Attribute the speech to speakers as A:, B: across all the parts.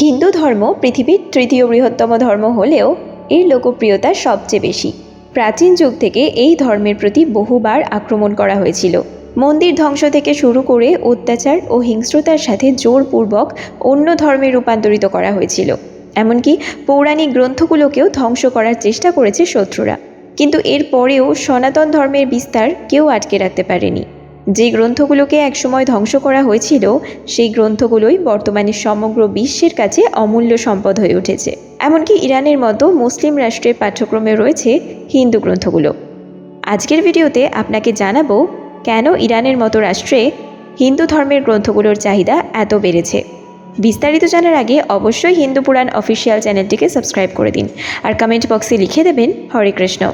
A: হিন্দু ধর্ম পৃথিবীর তৃতীয় বৃহত্তম ধর্ম হলেও এর লোকপ্রিয়তা সবচেয়ে বেশি। প্রাচীন যুগ থেকে এই ধর্মের প্রতি বহুবার আক্রমণ করা হয়েছিল। মন্দির ধ্বংস থেকে শুরু করে অত্যাচার ও হিংস্রতার সাথে জোরপূর্বক অন্য ধর্মে রূপান্তরিত করা হয়েছিল। এমনকি পৌরাণিক গ্রন্থগুলোকেও ধ্বংস করার চেষ্টা করেছে শত্রুরা। কিন্তু এর পরেও সনাতন ধর্মের বিস্তার কেউ আটকে রাখতে পারেনি। যে গ্রন্থগুলোকে একসময় ধ্বংস করা হয়েছিল, সেই গ্রন্থগুলোই বর্তমানে সমগ্র বিশ্বের কাছে অমূল্য সম্পদ হয়ে উঠেছে। এমনকি ইরানের মতো মুসলিম রাষ্ট্রের পাঠ্যক্রমে রয়েছে হিন্দু গ্রন্থগুলো। আজকের ভিডিওতে আপনাকে জানাব, কেন ইরানের মতো রাষ্ট্রে হিন্দু ধর্মের গ্রন্থগুলোর চাহিদা এত বেড়েছে? বিস্তারিত জানার আগে অবশ্যই হিন্দু পুরাণ অফিসিয়াল চ্যানেলটিকে সাবস্ক্রাইব করে দিন আর কমেন্ট বক্সে লিখে দেবেন হরে কৃষ্ণ।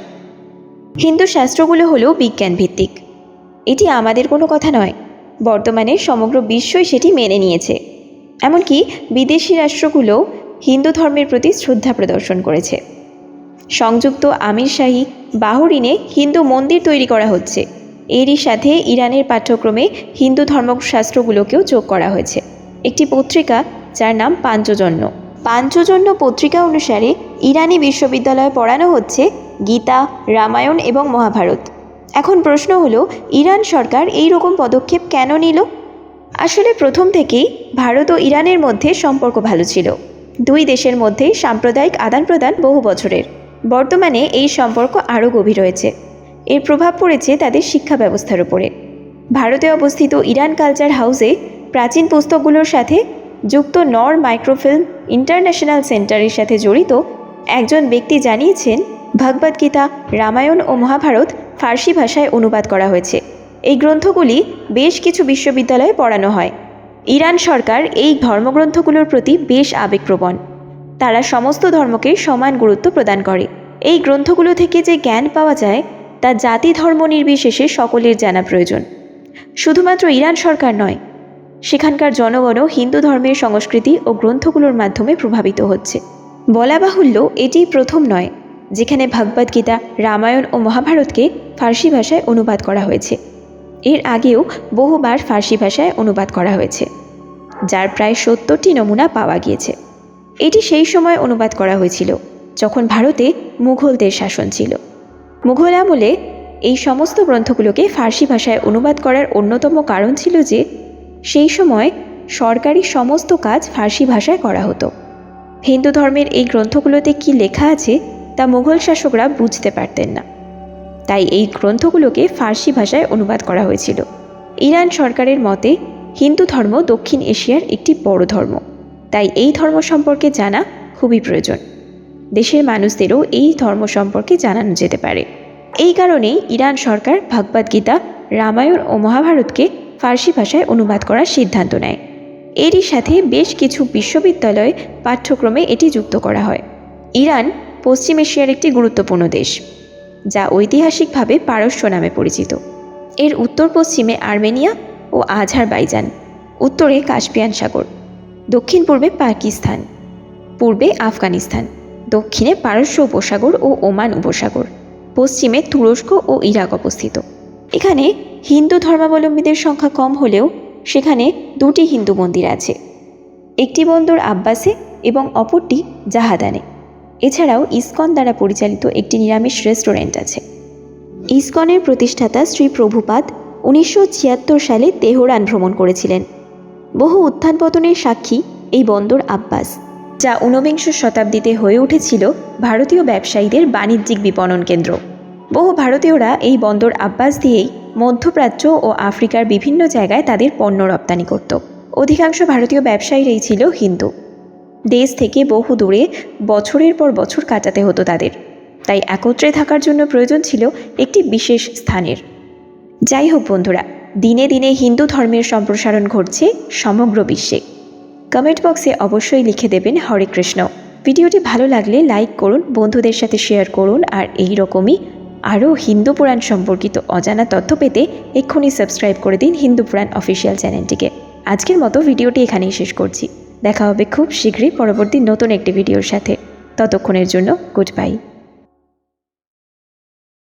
A: হিন্দু শাস্ত্রগুলো হলো বিজ্ঞান ভিত্তিক এটি আমাদের কোনো কথা নয়। বর্তমানে সমগ্র বিশ্বই সেটি মেনে নিয়েছে। এমনকি বিদেশি রাষ্ট্রগুলোও হিন্দু ধর্মের প্রতি শ্রদ্ধা প্রদর্শন করেছে। সংযুক্ত আমির শাহী বাহরিনে হিন্দু মন্দির তৈরি করা হচ্ছে। এরই সাথে ইরানের পাঠ্যক্রমে হিন্দু ধর্মশাস্ত্রগুলোকেও যোগ করা হয়েছে। একটি পত্রিকা যার নাম পাঞ্চজন্য। পাঞ্চজন্য পত্রিকা অনুসারে ইরানি বিশ্ববিদ্যালয়ে পড়ানো হচ্ছে গীতা, রামায়ণ এবং মহাভারত। এখন প্রশ্ন হলো, ইরান সরকার এই রকম পদক্ষেপ কেন নিল? আসলে প্রথম থেকেই ভারত ও ইরানের মধ্যে সম্পর্ক ভালো ছিল। দুই দেশের মধ্যে সাম্প্রদায়িক আদান প্রদান বহু বছরের। বর্তমানে এই সম্পর্ক আরও গভীর হয়েছে। এর প্রভাব পড়েছে তাদের শিক্ষা ব্যবস্থার উপরে। ভারতে অবস্থিত ইরান কালচার হাউসে প্রাচীন পুস্তকগুলোর সাথে যুক্ত নর মাইক্রোফিল্ম ইন্টারন্যাশনাল সেন্টারের সাথে জড়িত একজন ব্যক্তি জানিয়েছেন ভগবদ্গীতা রামায়ণ ও মহাভারত ফার্সি ভাষায় অনুবাদ করা হয়েছে। এই গ্রন্থগুলি বেশ কিছু বিশ্ববিদ্যালয়ে পড়ানো হয়। ইরান সরকার এই ধর্মগ্রন্থগুলোর প্রতি বেশ আবেগপ্রবণ। তারা সমস্ত ধর্মকে সমান গুরুত্ব প্রদান করে। এই গ্রন্থগুলো থেকে যে জ্ঞান পাওয়া যায়, তা জাতি ধর্ম নির্বিশেষে সকলের জানা প্রয়োজন। শুধুমাত্র ইরান সরকার নয়, সেখানকার জনগণও হিন্দু ধর্মের সংস্কৃতি ও গ্রন্থগুলোর মাধ্যমে প্রভাবিত হচ্ছে। বলা বাহুল্য এটি প্রথম নয় যেখানে ভগবদ্গীতা রামায়ণ ও মহাভারতকে ফার্সি ভাষায় অনুবাদ করা হয়েছে। এর আগেও বহুবার ফার্সি ভাষায় অনুবাদ করা হয়েছে, যার প্রায় সত্তরটি নমুনা পাওয়া গিয়েছে। এটি সেই সময় অনুবাদ করা হয়েছিল, যখন ভারতে মুঘলদের শাসন ছিল। মুঘল আমলে এই সমস্ত গ্রন্থগুলোকে ফার্সি ভাষায় অনুবাদ করার অন্যতম কারণ ছিল যে, সেই সময় সরকারি সমস্ত কাজ ফার্সি ভাষায় করা হতো। হিন্দু ধর্মের এই গ্রন্থগুলোতে কি লেখা আছে তা মুঘল শাসকরা বুঝতে পারতেন না। তাই এই গ্রন্থগুলোকে ফার্সি ভাষায় অনুবাদ করা হয়েছিল। ইরান সরকারের মতে, হিন্দু ধর্ম দক্ষিণ এশিয়ার একটি বড় ধর্ম। তাই এই ধর্ম সম্পর্কে জানা খুবই প্রয়োজন। দেশের মানুষদেরও এই ধর্ম সম্পর্কে জানানো যেতে পারে। এই কারণেই ইরান সরকার ভগবদ্গীতা রামায়ণ ও মহাভারতকে ফার্সি ভাষায় অনুবাদ করার সিদ্ধান্ত নেয়। এরই সাথে বেশ কিছু বিশ্ববিদ্যালয় পাঠ্যক্রমে এটি যুক্ত করা হয়। ইরান পশ্চিম এশিয়ার একটি গুরুত্বপূর্ণ দেশ, যা ঐতিহাসিকভাবে পারস্য নামে পরিচিত। এর উত্তর পশ্চিমে আর্মেনিয়া ও আঝারবাইজান উত্তরে কাস্পিয়ান সাগর, দক্ষিণ পূর্বে পাকিস্তান, পূর্বে আফগানিস্তান, দক্ষিণে পারস্য উপসাগর ও ওমান উপসাগর, পশ্চিমে তুরস্ক ও ইরাক অবস্থিত। এখানে হিন্দু ধর্মাবলম্বীদের সংখ্যা কম হলেও সেখানে দুটি হিন্দু মন্দির আছে, একটি বন্দর আব্বাসে এবং অপরটি জাহাদানে। এছাড়াও ইসকন দ্বারা পরিচালিত একটি নিরামিষ রেস্টুরেন্ট আছে। ইসকনের প্রতিষ্ঠাতা শ্রী প্রভুপাদ উনিশশো ছিয়াত্তর সালে তেহরান ভ্রমণ করেছিলেন। বহু উত্থান পতনের সাক্ষী এই বন্দর আব্বাস, যা ঊনবিংশ শতাব্দীতে হয়ে উঠেছিল ভারতীয় ব্যবসায়ীদের বাণিজ্যিক বিপণন কেন্দ্র। বহু ভারতীয়রা এই বন্দর আব্বাস দিয়েই মধ্যপ্রাচ্য ও আফ্রিকার বিভিন্ন জায়গায় তাদের পণ্য রপ্তানি করত। অধিকাংশ ভারতীয় ব্যবসায়ীরাই ছিল হিন্দু। দেশ থেকে বহু দূরে বছরের পর বছর কাটাতে হতো তাদের। তাই একত্রে থাকার জন্য প্রয়োজন ছিল একটি বিশেষ স্থানের। যাই হোক বন্ধুরা, দিনে দিনে হিন্দু ধর্মের সম্প্রসারণ ঘটছে সমগ্র বিশ্বে। কমেন্ট বক্সে অবশ্যই লিখে দেবেন হরে কৃষ্ণ। ভিডিওটি ভালো লাগলে লাইক করুন, বন্ধুদের সাথে শেয়ার করুন, আর এই রকমই আরও হিন্দু পুরাণ সম্পর্কিত অজানা তথ্য পেতে এক্ষুনি সাবস্ক্রাইব করে দিন হিন্দু পুরাণ অফিসিয়াল চ্যানেলটিকে। আজকের মতো ভিডিওটি এখানেই শেষ করছি। দেখা হবে খুব শীঘ্রই পরবর্তী নতুন একটি ভিডিওর সাথে। ততক্ষণের জন্য গুড বাই